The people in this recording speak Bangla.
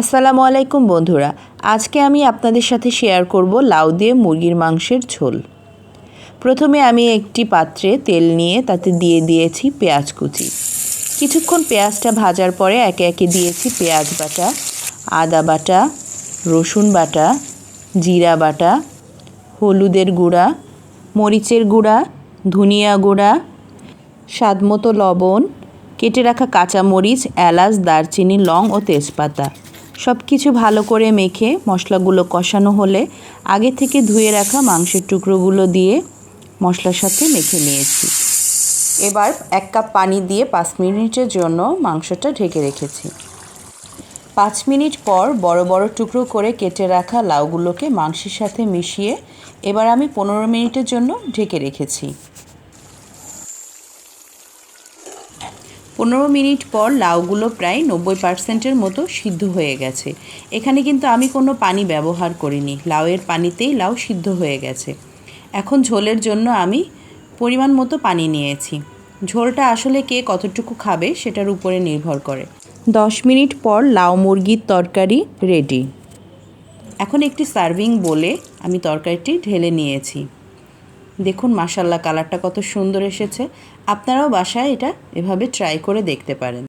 আসসালামু আলাইকুম বন্ধুরা, আজকে আমি আপনাদের সাথে শেয়ার করব লাউ দিয়ে মুরগির মাংসের ঝোল। প্রথমে আমি একটি পাত্রে তেল নিয়ে তাতে দিয়ে দিয়েছি পেঁয়াজ কুচি। কিছুক্ষণ পেঁয়াজটা ভাজার পরে একে একে দিয়েছি পেঁয়াজ বাটা, আদা বাটা, রসুন বাটা, জিরা বাটা, হলুদের গুঁড়া, মরিচের গুঁড়া, ধনিয়া গুঁড়া, স্বাদমতো লবণ, কেটে রাখা কাঁচামরিচ, এলাচ, দারচিনি, লং ও তেজপাতা। সব কিছু ভালো করে মেখে মশলাগুলো কষানো হলে আগে থেকে ধুয়ে রাখা মাংসের টুকরোগুলো দিয়ে মশলার সাথে মেখে নিয়েছি। এবার এক কাপ পানি দিয়ে পাঁচ মিনিটের জন্য মাংসটা ঢেকে রেখেছি। পাঁচ মিনিট পর বড় বড় টুকরো করে কেটে রাখা লাউগুলোকে মাংসের সাথে মিশিয়ে এবার আমি পনেরো মিনিটের জন্য ঢেকে রেখেছি। পনেরো মিনিট পর লাউগুলো প্রায় নব্বই পার্সেন্টের মতো সিদ্ধ হয়ে গেছে। এখানে কিন্তু আমি কোনো পানি ব্যবহার করিনি। লাউয়ের পানিতেই লাউ সিদ্ধ হয়ে গেছে। এখন ঝোলের জন্য আমি পরিমাণ মতো পানি নিয়েছি। ঝোলটা আসলে কে কতটুকু খাবে সেটার উপরে নির্ভর করে। দশ মিনিট পর লাউ মুরগির তরকারি রেডি। এখন একটি সার্ভিং বলে আমি তরকারিটি ঢেলে নিয়েছি। দেখুন মাসাল্লা কালারটা কত সুন্দর এসেছে। আপনারাও বাসায় এটা এভাবে ট্রাই করে দেখতে পারেন।